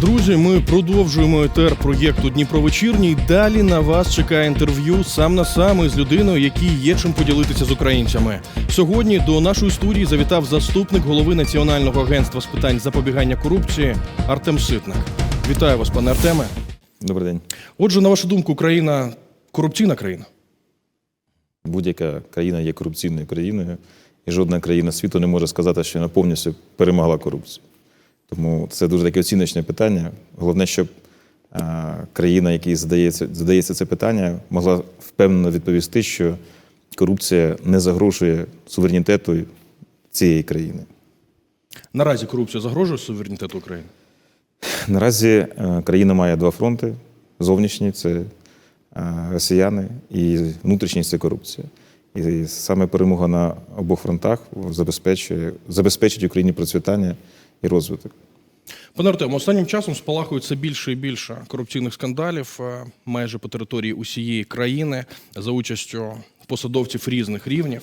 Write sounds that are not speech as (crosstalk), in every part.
Друзі, ми продовжуємо етер проєкту Дніпровечірній. Далі на вас чекає інтерв'ю сам на сам із людиною, якій є чим поділитися з українцями. Сьогодні до нашої студії завітав заступник голови Національного агентства з питань запобігання корупції Артем Ситник. Вітаю вас, пане Артеме. Добрий день. Отже, на вашу думку, Україна корупційна країна. Будь-яка країна є корупційною країною, і жодна країна світу не може сказати, що вона повністю перемогла корупцію. Тому це дуже таке оціночне питання. Головне, щоб а, країна, якій задається, задається це питання, могла впевнено відповісти, що корупція не загрожує суверенітету цієї країни. Наразі корупція загрожує суверенітету України. Наразі е, країна має два фронти: зовнішній це е, росіяни, і внутрішній це корупція. І саме перемога на обох фронтах забезпечує забезпечить Україні процвітання і розвиток. Пане Артему, останнім часом спалахується більше і більше корупційних скандалів е, майже по території усієї країни за участю посадовців різних рівнів.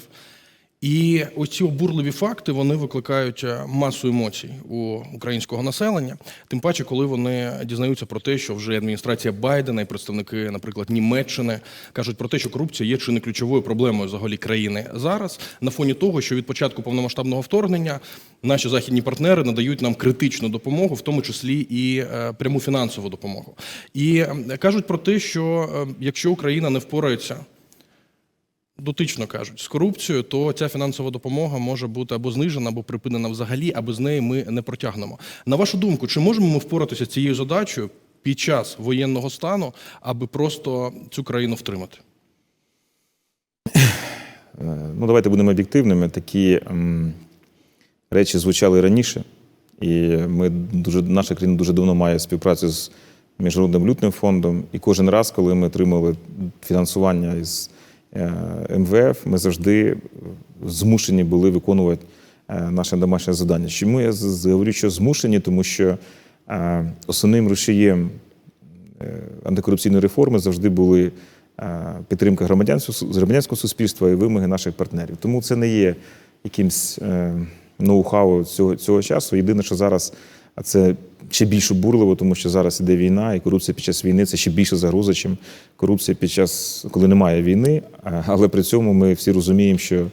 І оці обурливі факти вони викликають е, масу емоцій у українського населення. Тим паче, коли вони дізнаються про те, що вже адміністрація Байдена і представники, наприклад, Німеччини кажуть про те, що корупція є чи не ключовою проблемою взагалі країни зараз, на фоні того, що від початку повномасштабного вторгнення наші західні партнери надають нам критичну допомогу, в тому числі і е, пряму фінансову допомогу. І е, кажуть про те, що е, якщо Україна не впорається дотично кажуть, з корупцією, то ця фінансова допомога може бути або знижена, або припинена взагалі, або з неї ми не протягнемо. На вашу думку, чи можемо ми впоратися з цією задачею під час воєнного стану, аби просто цю країну втримати? Е, Ну, давайте будемо об'єктивними. Такі м, речі звучали раніше, і ми дуже наша країна дуже давно має співпрацю з Міжнародним валютним фондом. І кожен раз, коли ми отримали фінансування із МВФ, ми завжди змушені були виконувати е, наше домашнє завдання. Чому я говорю, що змушені? Тому що е, основним рушієм е, антикорупційної реформи завжди були е, підтримка громадянського, суспільства і вимоги наших партнерів. Тому це не є якимсь е, ноу-хау цього, цього часу. Єдине, що зараз а це ще більш обурливо, тому що зараз іде війна, і корупція під час війни це ще більше загроза, чим корупція під час, коли немає війни. Але при цьому ми всі розуміємо, що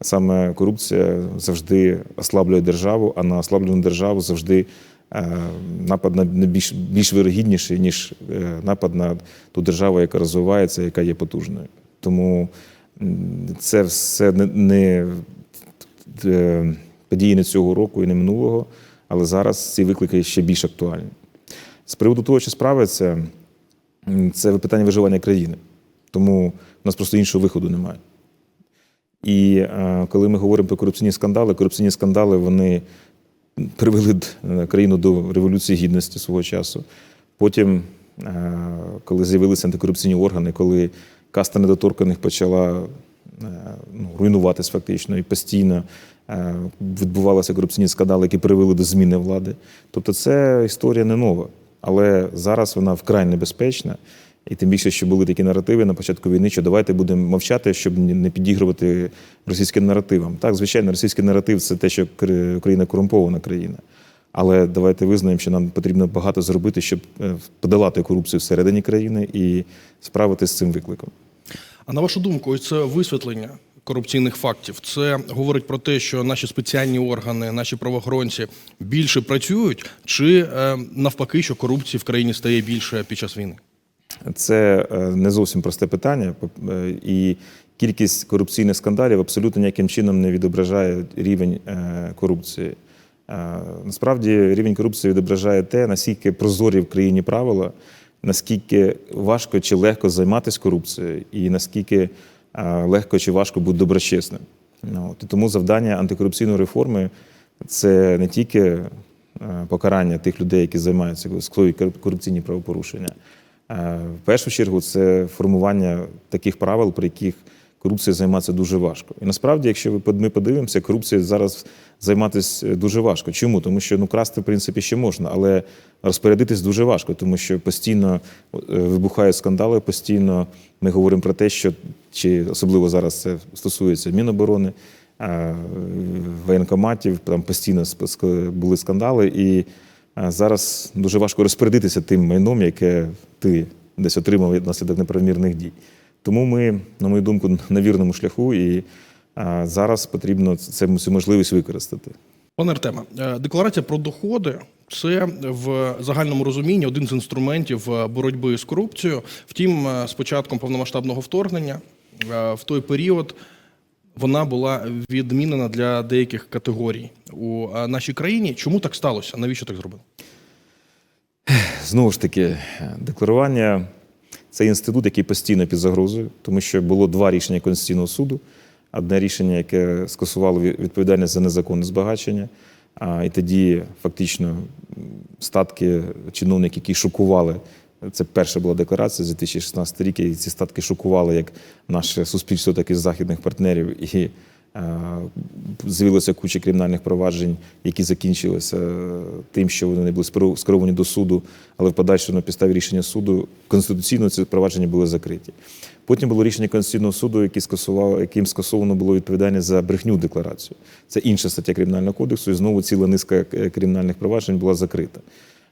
саме корупція завжди ослаблює державу, а на ослаблену державу завжди е, напад на на більш більш вирогідніший, ніж е, напад на ту державу, яка розвивається, яка є потужною. Тому це все не, не е, події не цього року і не минулого, але зараз ці виклики ще більш актуальні. З приводу того, що справиться, це питання виживання країни. Тому в нас просто іншого виходу немає. І е, коли ми говоримо про корупційні скандали, корупційні скандали вони привели е, країну до революції гідності свого часу. Потім, е, коли з'явилися антикорупційні органи, коли каста недоторканих почала е, ну, руйнуватись фактично і постійно відбувалися корупційні скандали, які привели до зміни влади. Тобто, це історія не нова, але зараз вона вкрай небезпечна. І тим більше, що були такі наративи на початку війни, що давайте будемо мовчати, щоб не підігрувати російським наративам. Так, звичайно, російський наратив це те, що Кр- Україна корумпована країна. Але давайте визнаємо, що нам потрібно багато зробити, щоб е, подолати корупцію всередині країни і справитися з цим викликом. А на вашу думку, це висвітлення корупційних фактів, це говорить про те, що наші спеціальні органи, наші правоохоронці більше працюють, чи е, навпаки, що корупції в країні стає більше під час війни? Це е, не зовсім просте питання, е, і кількість корупційних скандалів абсолютно ніяким чином не відображає рівень корупції. Насправді рівень корупції відображає те, наскільки прозорі в країні правила, наскільки важко чи легко займатися корупцією, і наскільки легко чи важко бути доброчесним. Ну, і Тому завдання антикорупційної реформи це не тільки е, покарання тих людей, які займаються корупційні правопорушення. Е, В першу чергу це формування таких правил, при яких корупцією займатися дуже важко. І насправді, якщо ми подивимося, корупцією зараз займатися дуже важко. Чому? Тому що ну красти в принципі ще можна, але розпорядитись дуже важко, тому що постійно е, вибухають скандали, постійно ми говоримо про те, що чи особливо зараз це стосується Міноборони. е, Воєнкоматів там постійно були скандали, і е, зараз дуже важко розпорядитися тим майном, яке ти десь отримав від наслідок дій. Тому ми, на мою думку, на вірному шляху, і е, зараз потрібно цю можливість використати. Пане Артеме, е, декларація про доходи це в загальному розумінні один з інструментів е, боротьби з корупцією. Втім, з початком повномасштабного вторгнення в той період вона була відмінена для деяких категорій у нашій країні. Чому так сталося? Навіщо так зробили? Знову ж таки, декларування це інститут, який постійно під загрозою, тому що було два рішення Конституційного суду. Одне рішення, яке скасувало відповідальність за незаконне збагачення. А, і тоді фактично статки чиновників, які шокували. Це перша була декларація за 2016 рік, і ці статки шокували як наше суспільство, так і західних партнерів. І з'явилося куча кримінальних проваджень, які закінчилися е, тим, що вони не були скеровані до суду, але в подальшому на підставі рішення суду конституційно ці провадження були закриті. Потім було рішення Конституційного суду, яке скасувало, яким скасовано було відповідальність за брехню декларацію. Це інша стаття Кримінального кодексу, і знову ціла низка е, кримінальних проваджень була закрита.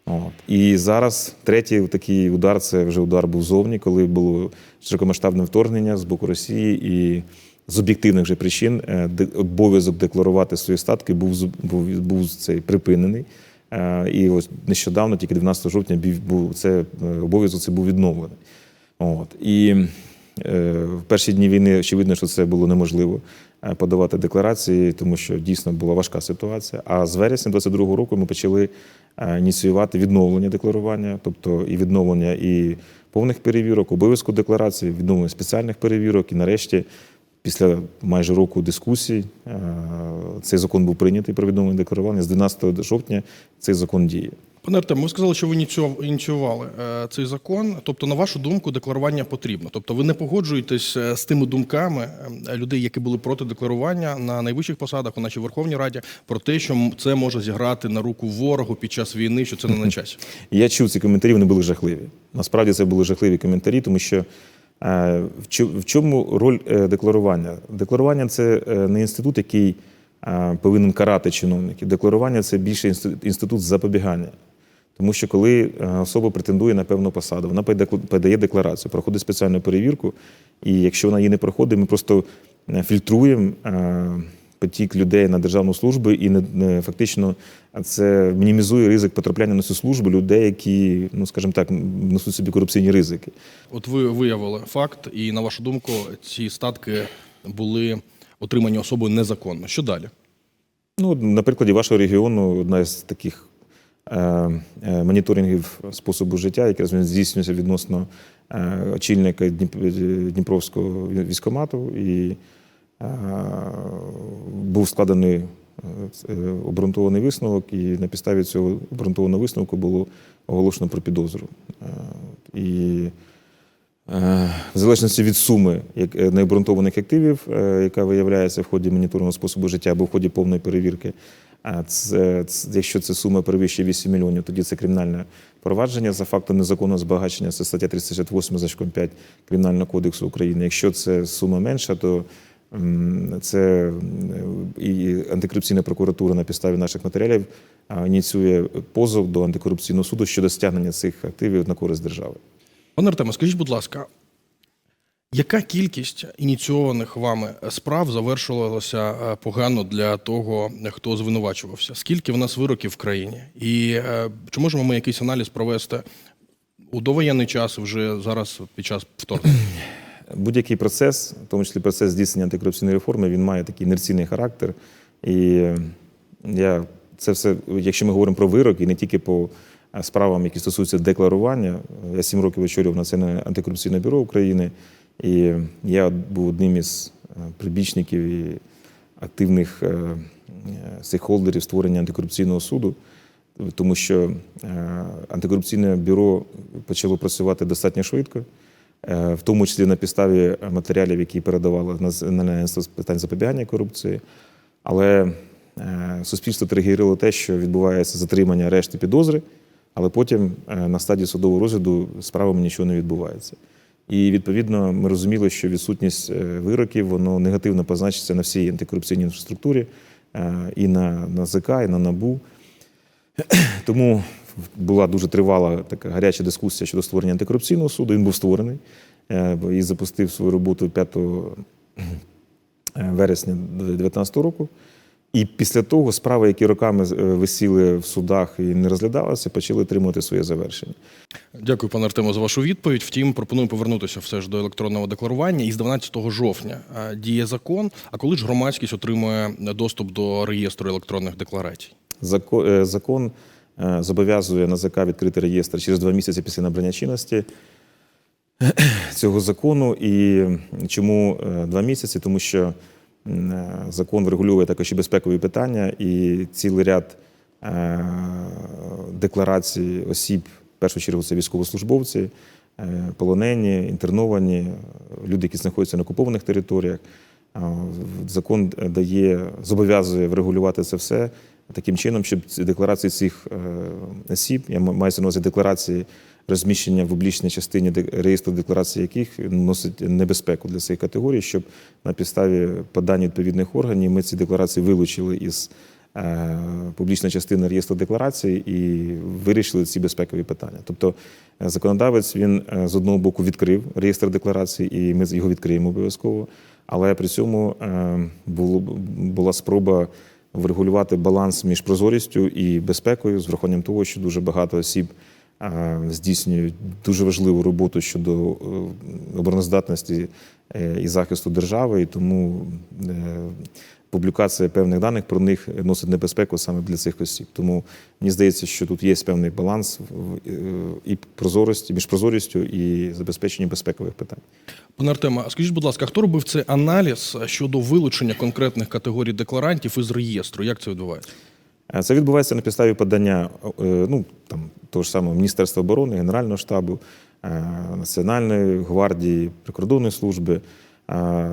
От. І зараз третій такий удар це вже удар був зовні, коли було широкомасштабне вторгнення з боку Росії, і з об'єктивних же причин е, обов'язок декларувати свої статки був, був, був цей припинений. Е, І ось нещодавно, тільки 12 жовтня, був це е, обов'язок це був відновлений. От. І в перші дні війни очевидно, що це було неможливо подавати декларації, тому що дійсно була важка ситуація. А з вересня 22-го року ми почали ініціювати відновлення декларування, тобто і відновлення і повних перевірок, обов'язку декларації, відновлення спеціальних перевірок. І нарешті, після майже року дискусій, е, цей закон був прийнятий про відновлення декларування. З 12 жовтня цей закон діє. Пане Артем, ви сказали, що ви ініціювали е, цей закон. Тобто, на вашу думку, декларування потрібно. Тобто, ви не погоджуєтесь е, з тими думками людей, які були проти декларування на найвищих посадах у нашій Верховній Раді, про те, що це може зіграти на руку ворогу під час війни, що це не на (laughs) часі. Я чув ці коментарі, вони були жахливі. Насправді це були жахливі коментарі, тому що в чому роль е, декларування? Декларування це е, не інститут, який е, повинен карати чиновників. Декларування це більше інститут- запобігання. Тому що коли е, особа претендує на певну посаду, вона подає декларацію, проходить спеціальну перевірку, і якщо вона її не проходить, ми просто е, фільтруємо е, потік людей на державну службу, і не, не фактично це мінімізує ризик потрапляння на цю службу людей, які, ну скажімо так, несуть собі корупційні ризики. От ви виявили факт, і на вашу думку, ці статки були отримані особою незаконно. Що далі? Ну, на прикладі вашого регіону одна з таких е, е, моніторингів способу життя, якраз він здійснюється відносно е, очільника Дніпровського військомату, і був складений е, е, обґрунтований висновок, і на підставі цього обґрунтованого висновку було оголошено про підозру. Е, І Е, в залежності від суми е, необґрунтованих активів, е, яка виявляється в ході моніторного способу життя або в ході повної перевірки. А це, якщо це сума перевищує 8 мільйонів, тоді це кримінальне провадження за фактом незаконного збагачення. Це стаття 368 значком 5 Кримінального кодексу України. Якщо це сума менша, то це і антикорупційна прокуратура на підставі наших матеріалів ініціює позов до антикорупційного суду щодо стягнення цих активів на користь держави. Пане Артеме, скажіть, будь ласка, яка кількість ініційованих вами справ завершувалася е, погано для того, хто звинувачувався? Скільки в нас вироків в країні? І е, чи можемо ми якийсь аналіз провести у довоєнний час, вже зараз під час вторгнення? Будь-який процес, в тому числі процес здійснення антикорупційної реформи, він має такий інерційний характер. І я це все, якщо ми говоримо про вирок, і не тільки по е, справам, які стосуються декларування, я сім років очолював Національне антикорупційне бюро України, і я був одним із е, прибічників і активних е, стейкхолдерів створення антикорупційного суду тому що антикорупційне бюро почало працювати достатньо швидко, в тому числі на підставі матеріалів, які передавало Національне агентство з питань запобігання корупції. Але е, суспільство тригерило те, що відбувається затримання решти підозри, але потім е, на стадії судового розгляду справами нічого не відбувається. І відповідно ми розуміли, що відсутність е, вироків воно негативно позначиться на всій антикорупційній інфраструктурі е, і на НАЗК, і на НАБУ. Тому була дуже тривала така гаряча дискусія щодо створення антикорупційного суду. Він був створений е, і запустив свою роботу 5 вересня 2019 року. І після того справи, які роками е, висіли в судах і не розглядалися, почали отримувати своє завершення. Дякую, пане Артемо, за вашу відповідь. Втім, пропоную повернутися все ж до електронного декларування. Із 12 жовтня е, діє закон. А коли ж громадськість отримує доступ до реєстру електронних декларацій? Зако- е, Закон е, зобов'язує НАЗК відкрити реєстр через два місяці після набрання чинності (clears throat) цього закону. І чому е, два місяці? Тому що е, закон врегулює також і безпекові питання, і цілий ряд е, декларацій осіб, в першу чергу це військовослужбовці, е, полонені, інтерновані, люди, які знаходяться на окупованих територіях. Закон дає, зобов'язує врегулювати це все таким чином, щоб ці декларації цих е, осіб, я маю на увазі декларації розміщення в публічній частині реєстру декларації яких носить небезпеку для цих категорій, щоб на підставі подань відповідних органів ми ці декларації вилучили із е, публічної частини реєстру декларацій і вирішили ці безпекові питання. Тобто е, законодавець він з одного боку відкрив реєстр декларацій, і ми його відкриємо обов'язково. Але при цьому було, була спроба врегулювати баланс між прозорістю і безпекою з врахуванням того, що дуже багато осіб здійснюють дуже важливу роботу щодо е, обороноздатності е, і захисту держави, і тому е, публікація певних даних про них носить небезпеку саме для цих осіб. Тому мені здається, що тут є певний баланс і прозорості між прозорістю і забезпеченням безпекових питань. Пане Артеме, а скажіть, будь ласка, хто робив цей аналіз щодо вилучення конкретних категорій декларантів із реєстру? Як це відбувається? Е, Це відбувається на підставі подання е, ну, там, того ж самого Міністерства оборони, Генерального штабу, е, Національної гвардії, прикордонної служби.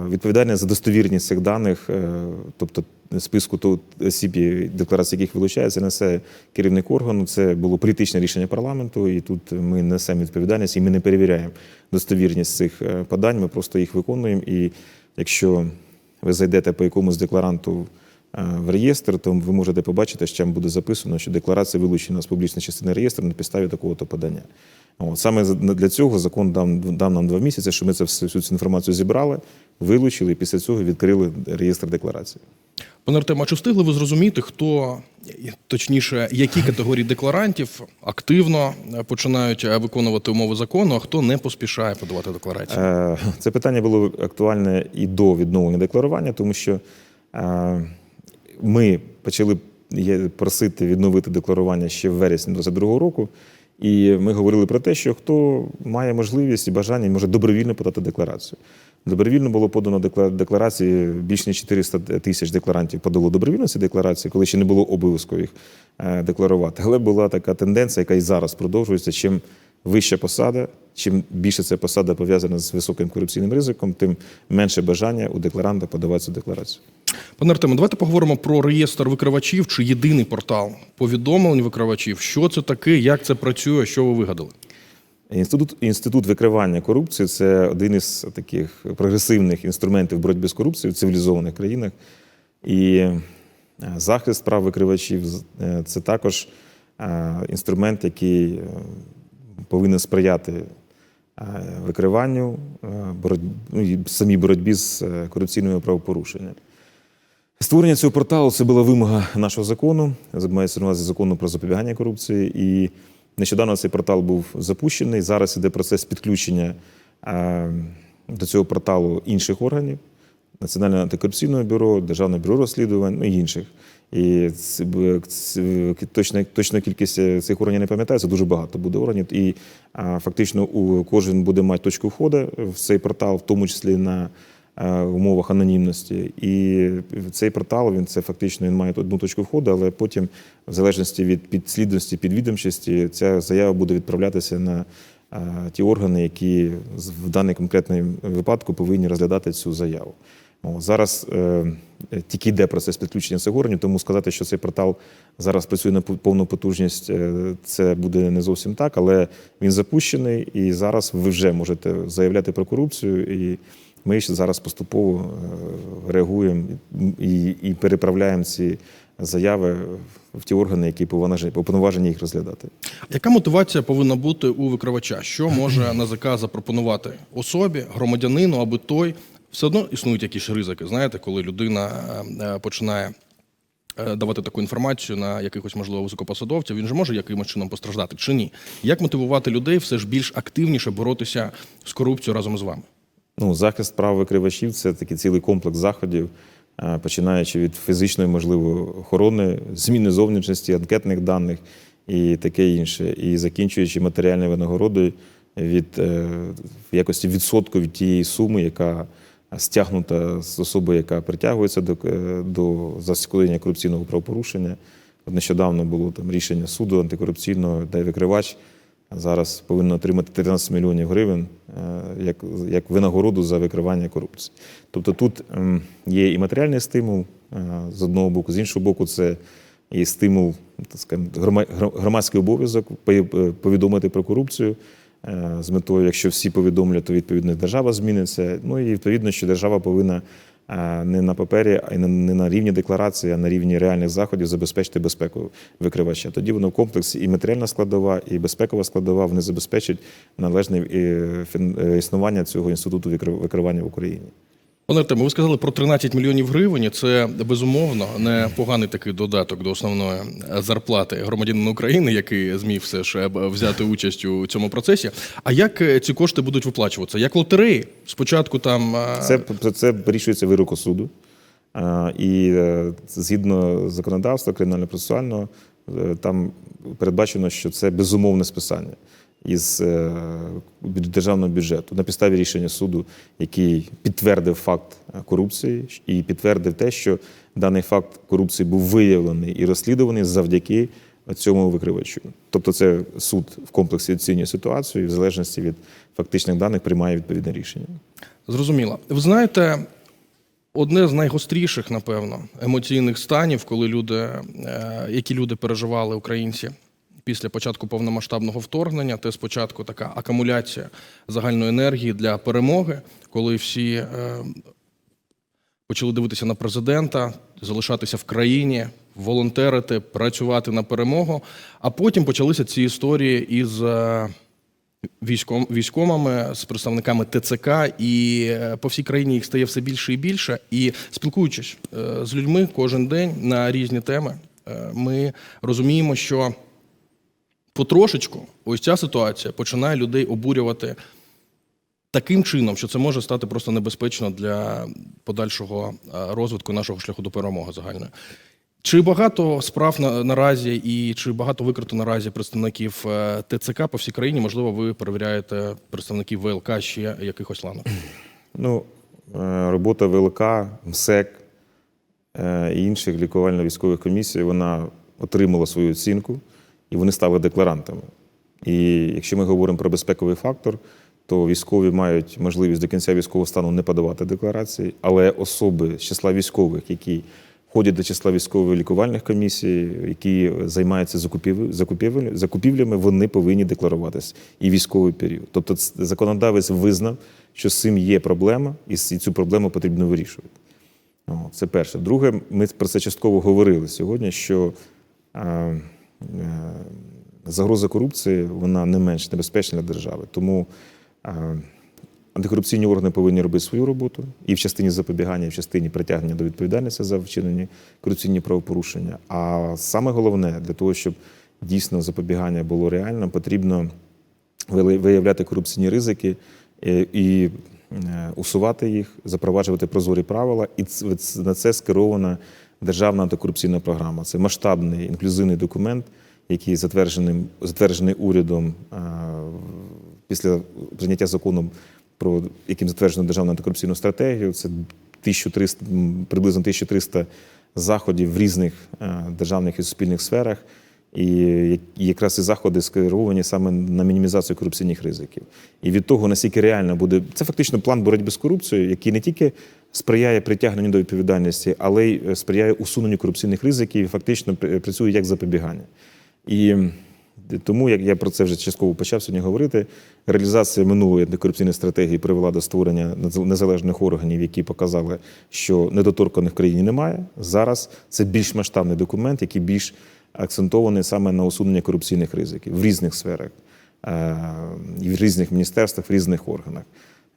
Відповідальність за достовірність цих даних, е, тобто списку то- осіб, і декларації яких вилучається, несе керівник органу. Це було політичне рішення парламенту, і тут ми несемо відповідальність, і ми не перевіряємо достовірність цих е, подань. Ми просто їх виконуємо. І якщо ви зайдете по якомусь декларанту е, в реєстр, то ви можете побачити, що там буде записано, що декларація вилучена з публічної частини реєстру на підставі такого-то подання. От. Саме для цього закон дав, дав нам два місяці, щоб ми це всю, цю інформацію зібрали, вилучили і після цього відкрили реєстр декларацій. Пане Артеме, а чи встигли ви зрозуміти, хто точніше, які категорії декларантів активно починають е, виконувати умови закону, а хто не поспішає подавати декларацію? Е, Це питання було актуальне і до відновлення декларування, тому що е, ми почали просити відновити декларування ще в вересні 2022 року. І ми говорили про те, що хто має можливість і бажання, може добровільно подати декларацію. Добровільно було подано декла- декларації, більш ніж 400 тисяч декларантів подало добровільно ці декларації, коли ще не було обов'язку їх е, декларувати. Але була така тенденція, яка і зараз продовжується. Чим вища посада, чим більше ця посада пов'язана з високим корупційним ризиком, тим менше бажання у декларанта подавати цю декларацію. Пане Артеме, давайте поговоримо про реєстр викривачів чи єдиний портал повідомлень викривачів. Що це таке, як це працює, що ви вигадали? Інститут, інститут викривання корупції це один із таких прогресивних інструментів боротьби з корупцією в цивілізованих країнах. І е, захист прав викривачів е, це також е, інструмент, який повинен сприяти викриванню, боротьбі, ну, самій боротьбі з корупційними правопорушеннями. Створення цього порталу це була вимога нашого закону, мається на увазі закону про запобігання корупції. І нещодавно цей портал був запущений. Зараз іде процес підключення е, до цього порталу інших органів, Національного антикорупційного бюро, Державне бюро розслідувань, ну і інших. І точна, точна кількість е, цих органів не пам'ятаю, це дуже багато буде органів. І а, фактично у, кожен буде мати точку входу в цей портал, в тому числі на е, умовах анонімності. І цей портал він це фактично він має одну точку входу, але потім, в залежності від підслідності, підвідомчості, ця заява буде відправлятися на е, ті органи, які в даний конкретний випадку повинні розглядати цю заяву. Зараз е, тільки йде процес підключення цих органів, тому сказати, що цей портал зараз працює на повну потужність, е, це буде не зовсім так, але він запущений, і зараз ви вже можете заявляти про корупцію. І ми ще зараз поступово е, реагуємо і, і переправляємо ці заяви в ті органи, які повноважені- їх розглядати. Яка мотивація повинна бути у викривача? Що може НАЗК запропонувати особі, громадянину, аби той все одно існують якісь ризики. Знаєте, коли людина е, е, починає давати таку інформацію на якихось можливо високопосадовців, він же може якимось чином постраждати чи ні? Як мотивувати людей все ж більш активніше боротися з корупцією разом з вами? Ну, захист прав викривачів це такий цілий комплекс заходів, е, починаючи від фізичної, можливо, охорони, зміни зовнішності, анкетних даних і таке інше, і закінчуючи матеріальною винагородою від е, в якості відсотку від тієї суми, яка стягнута з особи, яка притягується до, е, до за корупційного правопорушення. Нещодавно було там рішення суду антикорупційного, де викривач зараз повинен отримати 13 мільйонів гривень е, як, як винагороду за викривання корупції. Тобто тут ем, є і матеріальний стимул е, з одного боку, з іншого боку, це і стимул, гро- громадський обов'язок е, повідомити про корупцію. З метою, якщо всі повідомлять, то відповідно держава зміниться. Ну і відповідно, що держава повинна не на папері, а й не на рівні декларації, а на рівні реальних заходів забезпечити безпеку викривача. Тоді воно в комплексі і матеріальна складова, і безпекова складова вони забезпечать належне е, е, існування цього інституту викри- викривання в Україні. Пане Артеме, ви сказали про 13 мільйонів гривень. Це безумовно непоганий такий додаток до основної зарплати громадянина України, який зміг все ж е, взяти участь у цьому процесі. А як е, ці кошти будуть виплачуватися? Як лотереї? Спочатку там е, Це, це, вирішується вироку суду. І згідно законодавства кримінально-процесуального, там передбачено, що це безумовне списання із е, державного бюджету на підставі рішення суду, який підтвердив факт е, корупції і підтвердив те, що даний факт корупції був виявлений і розслідуваний завдяки цьому викривачу. Тобто, це суд в комплексі оцінює ситуацію і в залежності від фактичних даних приймає відповідне рішення. Зрозуміло. Ви знаєте, одне з найгостріших, напевно, емоційних станів, коли люди, е, які люди переживали українці після початку повномасштабного вторгнення, це спочатку така акумуляція загальної енергії для перемоги, коли всі е, почали дивитися на президента, залишатися в країні, волонтерити, працювати на перемогу. А потім почалися ці історії із. е, військом, військомами, з представниками ТЦК, і е, по всій країні їх стає все більше і більше. І спілкуючись з людьми кожен день на різні теми, ми розуміємо, що потрошечку ось ця ситуація починає людей обурювати таким чином, що це може стати просто небезпечно для подальшого е, розвитку нашого шляху до перемоги загальної. Чи багато справ на, наразі і чи багато викрито наразі представників е, ТЦК по всій країні? Можливо, ви перевіряєте представників ВЛК ще якихось ланок? Ну, е, робота ВЛК, МСЕК і інших лікувально-військових комісій, вона отримала свою оцінку і вони стали декларантами. І якщо ми говоримо про безпековий фактор, то військові мають можливість до кінця військового стану не подавати декларації, але особи з числа військових, які входять до числа військових лікувальних комісій, які займаються закупів- закупівель- закупівлями, вони повинні декларуватися і військовий період. Тобто законодавець визнав, що з цим є проблема, і цю проблему потрібно вирішувати. Це перше. Друге, ми про це частково говорили сьогодні, що е, загроза корупції вона не менш небезпечна для держави. Тому е, антикорупційні органи повинні робити свою роботу і в частині запобігання, і в частині притягнення до відповідальності за вчинені корупційні правопорушення. А саме головне для того, щоб дійсно запобігання було реальним, потрібно виявляти корупційні ризики е, і е, усувати їх, запроваджувати прозорі правила. І на це скерована державна антикорупційна програма. Це масштабний інклюзивний документ, який затверджений, затверджений урядом е, після прийняття закону про яким затверджено державну антикорупційну стратегію. Це 1300, м, приблизно 1300 заходів в різних е, державних і суспільних сферах. І як- і заходи скеровані саме на мінімізацію корупційних ризиків. І від того, наскільки реально буде це фактично план боротьби з корупцією, який не тільки сприяє притягненню до відповідальності, але й е, сприяє усуненню корупційних ризиків і фактично працює як запобігання. І тому, як я про це вже частково почав сьогодні говорити, реалізація минулої антикорупційної стратегії привела до створення незалежних органів, які показали, що недоторканих в країні немає. Зараз це більш масштабний документ, який більш акцентований саме на усунення корупційних ризиків в різних сферах, е, в різних міністерствах, в різних органах.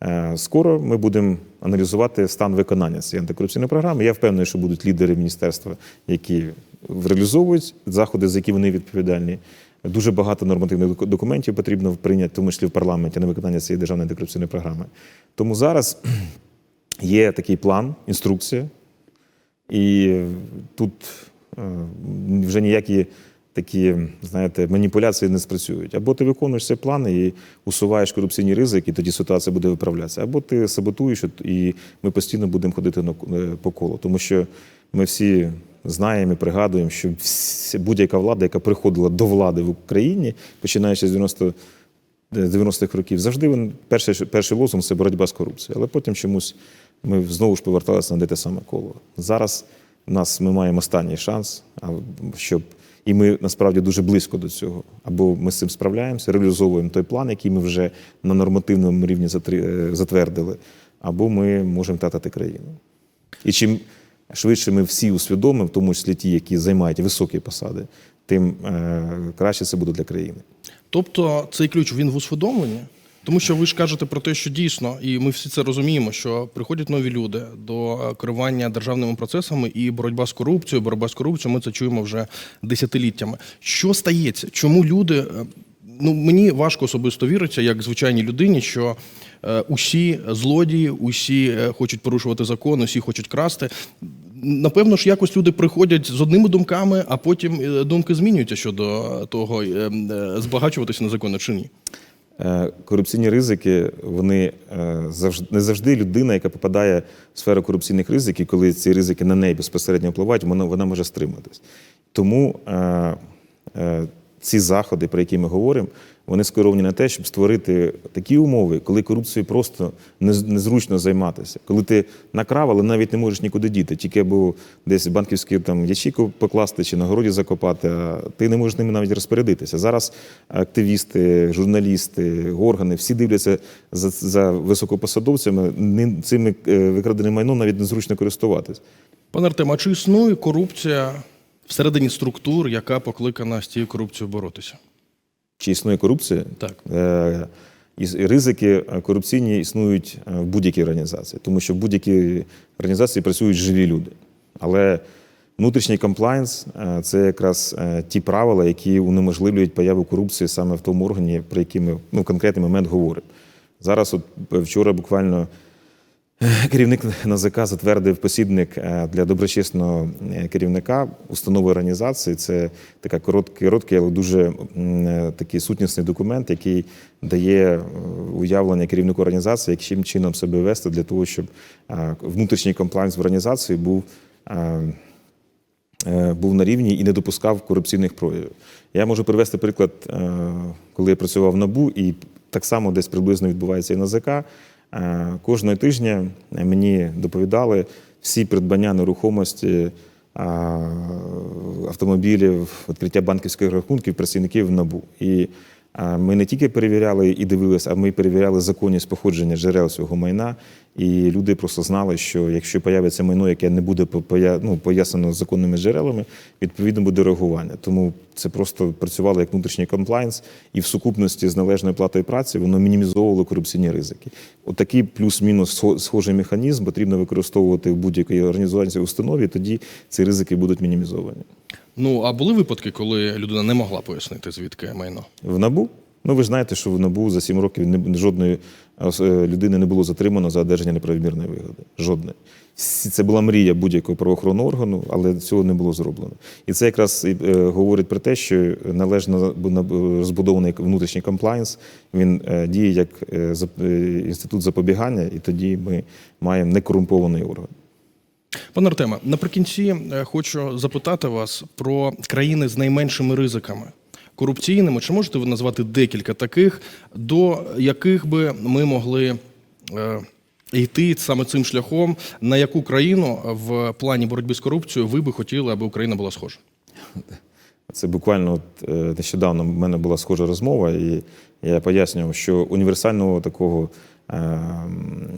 Е, Скоро ми будемо аналізувати стан виконання цієї антикорупційної програми. Я впевнений, що будуть лідери міністерства, які реалізовують заходи, за які вони відповідальні. Дуже багато нормативних документів потрібно прийняти, в тому числі в парламенті, на виконання цієї державної антикорупційної програми. Тому зараз (clears throat) є такий план, інструкція, і тут е, вже ніякі такі, знаєте, маніпуляції не спрацюють. Або ти виконуєш цей план і усуваєш корупційні ризики, і тоді ситуація буде виправлятися, або ти саботуєш, і ми постійно будемо ходити е, по колу. Тому що ми всі знаємо і пригадуємо, що будь-яка влада, яка приходила до влади в Україні, починаючи з 90 90-х років, завжди він перший, перший лозунг це боротьба з корупцією. Але потім чомусь ми знову ж поверталися на те саме коло. Зараз нас ми маємо останній шанс, щоб і ми насправді дуже близько до цього. Або ми з цим справляємося, реалізовуємо той план, який ми вже на нормативному рівні е, затвердили, або ми можемо втратити країну. І чим швидше ми всі усвідомимо, в тому числі ті, які займають високі посади, тим е, краще це буде для країни. Тобто цей ключ він в усвідомленні? Тому що ви ж кажете про те, що дійсно, і ми всі це розуміємо, що приходять нові люди до е, керування державними процесами і боротьба з корупцією, боротьба з корупцією, ми це чуємо вже десятиліттями. Що стається? Чому люди? е, Ну мені важко особисто віриться, як звичайній людині, що е, усі злодії, усі хочуть порушувати закон, усі хочуть красти. Напевно ж, якось люди приходять з одними думками, а потім думки змінюються щодо того, е, е, збагачуватися незаконно чи ні. Е, Корупційні ризики, вони е, завжди не завжди людина, яка попадає в сферу корупційних ризиків, коли ці ризики на неї безпосередньо впливають, вона, вона може стриматись. Тому е, ці заходи, про які ми говоримо, вони скеровані на те, щоб створити такі умови, коли корупцією просто нез- незручно займатися. Коли ти накрав, але навіть не можеш нікуди діти, тільки або десь банківську там ячейку покласти чи на городі закопати, а ти не можеш ними навіть розпорядитися. Зараз активісти, журналісти, органи всі дивляться за, за високопосадовцями. Цими е, викраденим майном навіть незручно користуватись. Пане Артем, а чи існує корупція всередині структур, яка покликана з цією корупцією боротися? Чи існує корупція? Так. Е, і ризики е, корупційні існують е, в будь-якій організації, тому що в будь-якій організації працюють живі люди. Але внутрішній комплайнс це якраз ті правила, які унеможливлюють появу корупції саме в тому органі, про який ми ну, в конкретний момент говоримо. Зараз, от вчора буквально Керівник НАЗК затвердив посібник е, для доброчесного е, керівника установи організації. Це така короткий, короткий, але дуже е, такий сутнісний документ, який дає уявлення керівнику організації, яким чином себе вести для того, щоб внутрішній комплайнс в організації був. був на рівні і не допускав корупційних проявів. Я можу привести приклад, коли я працював в НАБУ, і так само десь приблизно відбувається і на ЗК. Е, Кожного тижня мені доповідали всі придбання нерухомості, автомобілів, відкриття банківських рахунків працівників НАБУ. І ми не тільки перевіряли і дивилися, а ми перевіряли законність походження джерел цього майна. І люди просто знали, що якщо появиться майно, яке не буде ну, пояснено законними джерелами, відповідно буде реагування. Тому це просто працювало як внутрішній комплайнс, і в сукупності з належною платою праці воно мінімізовувало корупційні ризики. Отакий плюс-мінус схо- схожий механізм потрібно використовувати в будь-якій організації установі, тоді ці ризики будуть мінімізовані. Ну а були випадки, коли людина не могла пояснити, звідки майно? В НАБУ? Ну, ви ж знаєте, що в НАБУ за сім років не- жодної людини не було затримано за одержання неправомірної вигоди. Жодної. Це була мрія будь-якого правоохоронного органу, але цього не було зроблено. І це якраз е, говорить про те, що належно розбудований внутрішній комплайнс, він е, діє як е, е, інститут запобігання, і тоді ми маємо некорумпований орган. Пане Артеме, наприкінці е, хочу запитати вас про країни з найменшими ризиками корупційними. Чи можете ви назвати декілька таких, до яких би ми могли е, йти саме цим шляхом? На яку країну в плані боротьби з корупцією ви би хотіли, аби Україна була схожа? Це буквально е, нещодавно в мене була схожа розмова, і я пояснював, що універсального такого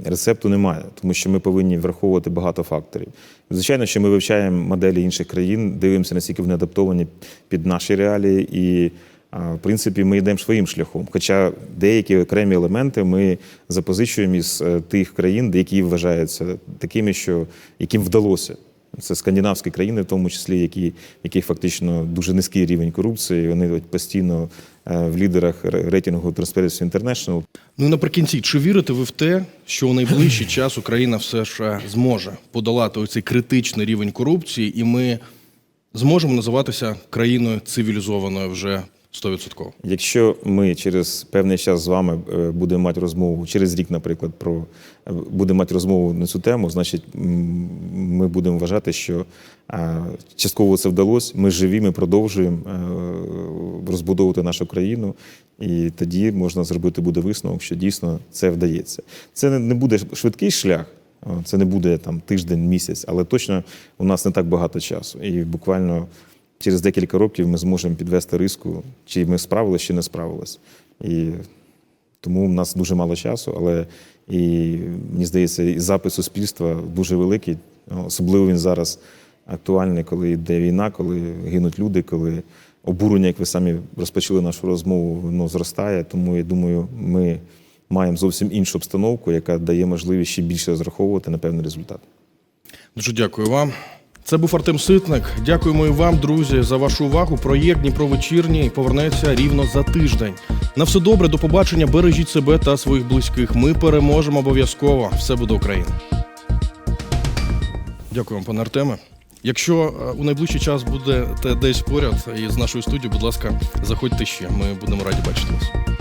рецепту немає, тому що ми повинні враховувати багато факторів. Звичайно, що ми вивчаємо моделі інших країн, дивимося, наскільки вони адаптовані під наші реалії, і в принципі ми йдемо своїм шляхом. Хоча деякі окремі елементи ми запозичуємо із е, тих країн, які вважаються такими, що яким вдалося. Це скандинавські країни, в тому числі, які, яких фактично дуже низький рівень корупції. Вони постійно е, в лідерах рейтингу Transparency International. Ну і наприкінці, чи вірите ви в те, що у найближчий час Україна все ж зможе подолати оцей критичний рівень корупції, і ми зможемо називатися країною цивілізованою вже 100%? Якщо ми через певний час з вами е, будемо мати розмову через рік, наприклад, про е, будемо мати розмову на цю тему, значить ми будемо вважати, що е, частково це вдалося. Ми живі, ми продовжуємо розбудовувати нашу країну, і тоді можна зробити буде висновок, що дійсно це вдається. Це не буде швидкий шлях. Це не буде там тиждень, місяць, але точно у нас не так багато часу. І буквально через декілька років ми зможемо підвести риску, чи ми справилися, чи не справились. І тому в нас дуже мало часу, але і мені здається, і запит суспільства дуже великий. Особливо він зараз актуальний, коли йде війна, коли гинуть люди, коли обурення, як ви самі розпочали нашу розмову, воно зростає. Тому я думаю, ми маємо зовсім іншу обстановку, яка дає можливість ще більше розраховувати на певний результат. Дуже дякую вам. Це був Артем Ситник. Дякуємо і вам, друзі, за вашу увагу. Проєкт Дніпро вечірній повернеться рівно за тиждень. На все добре, до побачення. Бережіть себе та своїх близьких. Ми переможемо обов'язково. Все буде Україна. Дякую вам, пане Артеме. Якщо е, у найближчий час будете десь поряд із нашою студією, будь ласка, заходьте ще. Ми будемо раді бачити вас.